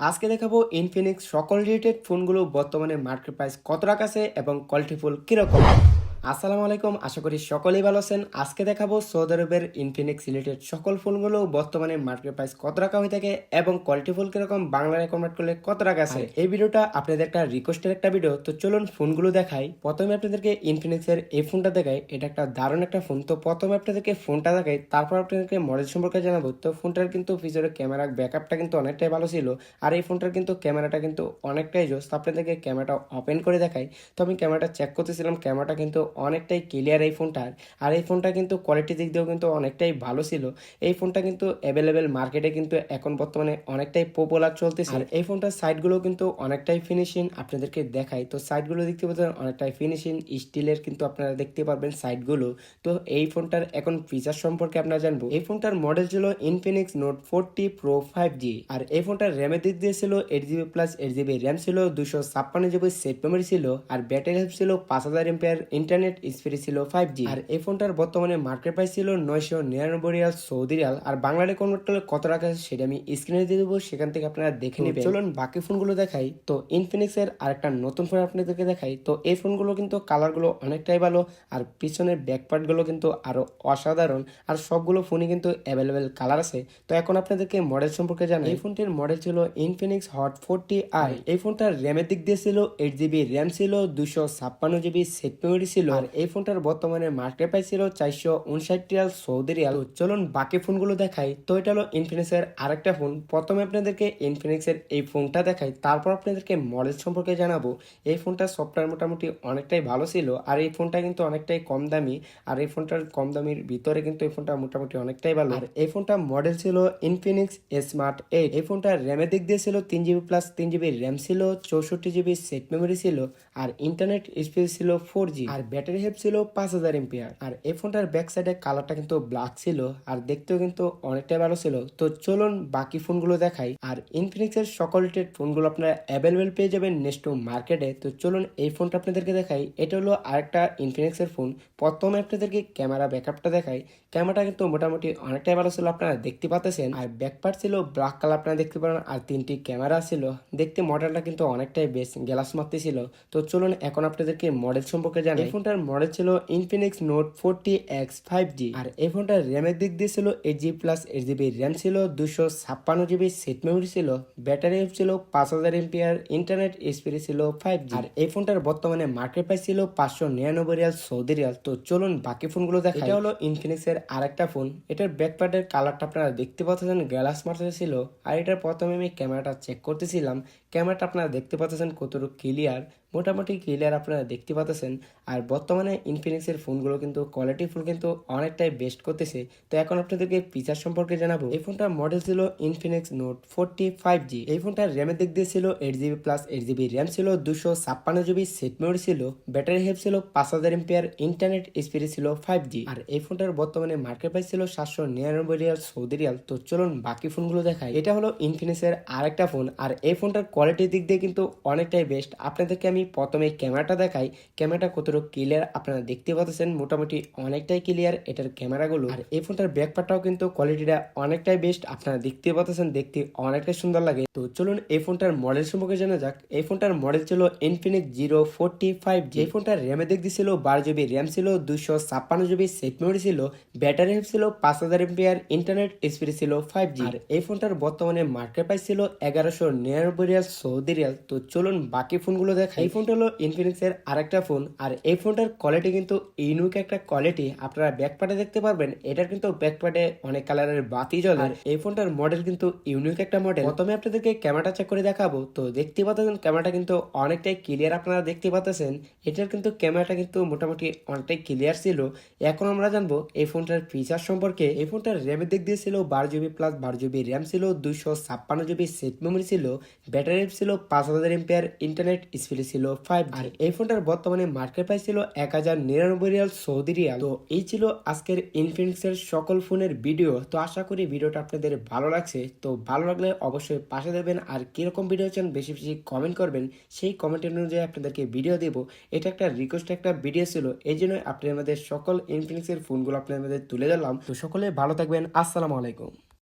আজকে দেখাবো ইনফিনিক্স সকল রিলেটেড ফোনগুলো বর্তমানে মার্কেট প্রাইস কত টাকা আছে এবং কোয়ালিটি ফুল কীরকম? আসসালামু আলাইকুম আশা করি সকলেই ভালো আছেন। আজকে দেখাবো সৌদি আরবের ইনফিনিক্স রিলেটেড সকল ফোনগুলো বর্তমানে মার্কেট প্রাইস কত টাকা হয়ে থাকে এবং কোয়ালিটি ফুল কীরকম বাংলায় কনভার্ট করলে কত টাকা আছে? এই ভিডিওটা আপনাদের একটা রিকোয়েস্টের একটা ভিডিও তো চলুন ফোনগুলো দেখাই। প্রথমে আপনাদেরকে ইনফিনিক্সের এই ফোনটা দেখাই এটা একটা দারুণ একটা ফোন তো প্রথমে আপনাদেরকে ফোনটা দেখাই তারপর আপনাদেরকে মডেল সম্পর্কে জানাব। তো ফোনটার কিন্তু ফিচারের ক্যামেরা ব্যাকআপটা কিন্তু অনেকটাই ভালো ছিল আর এই ফোনটার কিন্তু ক্যামেরাটা কিন্তু অনেকটাই জোস। আপনাদেরকে ক্যামেরাটা ওপেন করে দেখাই। তো আমি ক্যামেরাটা চেক করতেছিলাম ক্যামেরাটা কিন্তু অনেকটাই ক্লিয়ার এই ফোনটার আর এই ফোনটা কিন্তু কোয়ালিটি দিক দিয়েও কিন্তু অনেকটাই ভালো ছিল। এই ফোনটা কিন্তু অ্যাভেলেবেল মার্কেটে কিন্তু এখন বর্তমানে অনেকটাই পপুলার চলতেছে। আর এই ফোনটার সাইডগুলো কিন্তু অনেকটাই ফিনিশিং আপনাদেরকে দেখাই। তো সাইডগুলো দেখতে পাচ্ছেন, অনেকটাই ফিনিশিং স্টিলের কিন্তু আপনারা দেখতে পারবেন সাইডগুলো তো এই ফোনটার এখন ফিচার সম্পর্কে আপনারা জানব। এই ফোনটার মডেল ছিল Infinix note forty pro five G আর এই ফোনটার র্যামের দিক দিয়ে ছিল eight GB plus eight GB RAM ছিল দুশো ছাপ্পান্ন জিবি সেট মেমোরি ছিল। আর ব্যাটারি ছিল পাঁচ হাজার এমপিয়ার ইন্টারনেট স্পিড ছিল ফাইভ জি। আর এই ফোনটার বর্তমানে মার্কেট প্রাইস ছিল নয়শো নিরানব্বই রিয়াল সৌদি রিয়াল। আর বাংলাতে কনভার্ট করলে কত টাকা আছে সেটা আমি স্ক্রিনে দিয়ে দেবো সেখান থেকে আপনারা দেখে নেবেন। চলুন বাকি ফোনগুলো দেখাই। তো ইনফিনিক্স এর আরেকটা নতুন ফোন আপনাদেরকে দেখাই। তো এই ফোনগুলো কিন্তু কালারগুলো অনেকটাই ভালো আর পিছনের ব্যাকপার্টগুলো কিন্তু আরও অসাধারণ আর সবগুলো ফোনই কিন্তু অ্যাভেলেবেল কালার আছে। তো এখন আপনাদেরকে মডেল সম্পর্কে জানাই। এই ফোনটির মডেল ছিল ইনফিনিক্স হট ফোরটি আই এই ফোনটার র্যামের দিক দিয়ে ছিল এইট জিবি র্যাম ছিল দুশো ছাপ্পান্ন জিবি সেট মেমোরি ছিল আর এই ফোনটার বর্তমানে মার্কেট প্রাইস ছিল চারশো উনষাট রিয়াল সৌদি রিয়াল। চলুন বাকি ফোনগুলো দেখাই। তো এটা হলো ইনফিনিক্স এর আরেকটা ফোন। প্রথমে আপনাদেরকে ইনফিনিক্স এর এই ফোনটা দেখাই। তারপর আপনাদেরকে মডেল সম্পর্কে জানাব। এই ফোনটা সফটওয়্যার মোটামুটি অনেকটাই ভালো ছিল আর এই ফোনটা কিন্তু অনেকটাই কম দামি। আর এই ফোনটার কম দামির ভিতরে কিন্তু এই ফোনটা মোটামুটি অনেকটাই ভালো। আর এই ফোনটা মডেল ছিল ইনফিনিক্স স্মার্ট এইট এই ফোনটা র্যামের দিক দিয়ে ছিল তিন জিবি প্লাস তিন জিবি র্যাম ছিল, চৌষট্টি জিবি সেট মেমোরি ছিল, আর ইন্টারনেট স্পিড ছিল ফোর জি আর ব্যাটারি হেল্প ছিল পাঁচ হাজার এমপিআর। আর এই ফোনটার ব্যাক সাইডে কালারটা কিন্তু ব্ল্যাক ছিল, আর দেখতেও কিন্তু অনেকটাই ভালো ছিল। তো চলুন বাকি ফোনগুলো দেখাই। আর ইনফিনিক্স এর সকল ফোনগুলো আপনারা অ্যাভেলেবেল পেয়ে যাবেন নেক্সট মার্কেটে তো চলুন এই ফোনটা আপনাদেরকে দেখাই। এটা হলো আরেকটা ইনফিনিক্স এর ফোন প্রথমে আপনাদেরকে ক্যামেরা ব্যাকআপটা দেখাই। ক্যামেরাটা কিন্তু মোটামুটি অনেকটাই ভালো ছিল, আপনারা দেখতে পাচ্ছেন। আর ব্যাকপার্ট ছিল ব্ল্যাক কালার আপনারা দেখতে পারেন। আর তিনটি ক্যামেরা ছিল। দেখতে মডেলটা কিন্তু অনেকটাই বেশ গ্লাস মারতে ছিল। তো চলুন এখন আপনাদেরকে মডেল সম্পর্কে জানাই। এই ফোনটার মডেল ছিল Infinix note forty X five G আর এই ফোনটার র্যামের দিক দিয়ে ছিল eight GB plus eight GB RAM ছিল দুশো ছাপ্পান্ন জিবি সেট মেমোরি ছিল ব্যাটারি ছিল পাঁচ হাজার এমপিআর ইন্টারনেট স্পিড ছিল ফাইভ জি আর এই ফোনটার বর্তমানে মার্কেট প্রাইস ছিল পাঁচশো নিরানব্বই রিয়াল সৌদি রিয়াল। তো চলুন বাকি ফোনগুলো দেখা এটা হলো ইনফিনিক্স এর আরেকটা ফোন। এটার ব্যাকপ্যাডের কালারটা আপনারা দেখতে পাচ্ছেন গ্লাস মার্সে ছিল। আর এটার প্রথমে আমি ক্যামেরাটা চেক করতেছিলাম ক্যামেরাটা আপনারা দেখতে পাচ্ছেন কতটুকু ক্লিয়ার মোটামুটি ক্লিয়ার আপনারা দেখতে পাচ্ছেন। আর বর্তমানে ইনফিনিক্সের ফোনগুলো কিন্তু কোয়ালিটি ফুল কিন্তু অনেকটাই বেস্ট করতেছে। তো এখন আপনাদেরকে ফিচার সম্পর্কে জানাব। এই ফোনটার মডেল ছিল Infinix note forty five G এই ফোনটার র্যামের দিক দিয়ে ছিল eight GB plus eight GB RAM ছিল দুশো ছাপ্পান্ন জিবি সেট মেমোরি ছিল ব্যাটারি হেল্প ছিল পাঁচ হাজার এমপিয়ার ইন্টারনেট স্পিড ছিল ফাইভ জি আর এই ফোনটার বর্তমানে মার্কেট প্রাইস ছিল সাতশো নিরানব্বই রিয়াল সৌদি রিয়াল। তো চলুন বাকি ফোনগুলো দেখায় এটা হলো ইনফিনিক্সের আরেকটা ফোন আর এই ফোনটার কোয়ালিটির দিক দিয়ে কিন্তু অনেকটাই বেস্ট আপনাদেরকে আমি প্রথমে ক্যামেরাটা দেখাই। ক্যামেরাটা কতটুকু ক্লিয়ার আপনারা দেখতে পাচ্ছেন মোটামুটি অনেকটাই ক্লিয়ার এটার ক্যামেরাগুলো আর এই ফোনটার ব্যাকপারটাও কিন্তু কোয়ালিটিটা অনেকটাই বেস্ট আপনারা দেখতে পাচ্ছেন দেখতে অনেকটাই সুন্দর লাগে। তো চলুন এই ফোনটার মডেল সম্পর্কে জানা যাক। এই ফোনটার মডেল ছিল ইনফিনিক্স জিরো ফোরটি ফাইভ এই ফোনটার র্যামে দিক ছিল বারো জিবি র্যাম ছিল দুশো ছাপ্পান্ন জিবি সেট মেমোরি ছিল ব্যাটারি হেল্প ছিল পাঁচ হাজার এমপিআর ইন্টারনেট স্পিড ছিল ফাইভ জি আর এই ফোনটার বর্তমানে মার্কেট প্রাইস ছিল এগারোশো নিরানব্বই সৌদি রিয়াল। তো চলুন বাকি ফোনগুলো দেখা। এই ফোনটা হলো ইনফিনিক্স এর আরেকটা ফোন। আর এই ফোনটার কোয়ালিটি কিন্তু ইউনিক একটা কোয়ালিটি আপনারা ব্যাকপার্টে দেখতে পারবেন। এটার কিন্তু ব্যাকপার্টে অনেক কালারের বাতি জ্বলে। আর এই ফোনটার মডেল কিন্তু ইউনিক একটা মডেল প্রথমে আপনাদেরকে ক্যামেরাটা চেক করে দেখাবো। তো দেখতে পাচ্ছেন ক্যামেরাটা কিন্তু অনেকটাই ক্লিয়ার আপনারা দেখতে পাচ্ছেন। এটার কিন্তু ক্যামেরাটা কিন্তু মোটামুটি অনেকটাই ক্লিয়ার ছিল। এখন আমরা জানব এই ফোনটার ফিচার সম্পর্কে। এই ফোনটার র্যামের দিক দিয়ে ছিল বারো জিবি প্লাস বারো জিবি র্যাম ছিল দুশো ছাপ্পান্ন জিবি সেট মেমোরি ছিল ব্যাটারি ছিল পাঁচ হাজার এমপিয়ার ইন্টারনেট স্পিড ছিল ফাইভ আর এই ফোনটার বর্তমানে মার্কেট প্রাইস ছিল এক হাজার নিরানব্বই রিয়াল সৌদি রিয়াল। তো এই ছিল আজকের ইনফিনিক্স এর সকল ফোনের ভিডিও তো আশা করি ভিডিওটা আপনাদের ভালো লাগছে। তো ভালো লাগলে অবশ্যই পাশে দেবেন আর কীরকম ভিডিও চান বেশি বেশি কমেন্ট করবেন, সেই কমেন্টের অনুযায়ী আপনাদেরকে ভিডিও দেব। এটা একটা রিকোয়েস্ট একটা ভিডিও ছিল। এই জন্য আপনি আমাদের সকল ইনফিনিক্স এর ফোনগুলো আপনাদের তুলে দিলাম তো সকলে ভালো থাকবেন। আসসালামু আলাইকুম।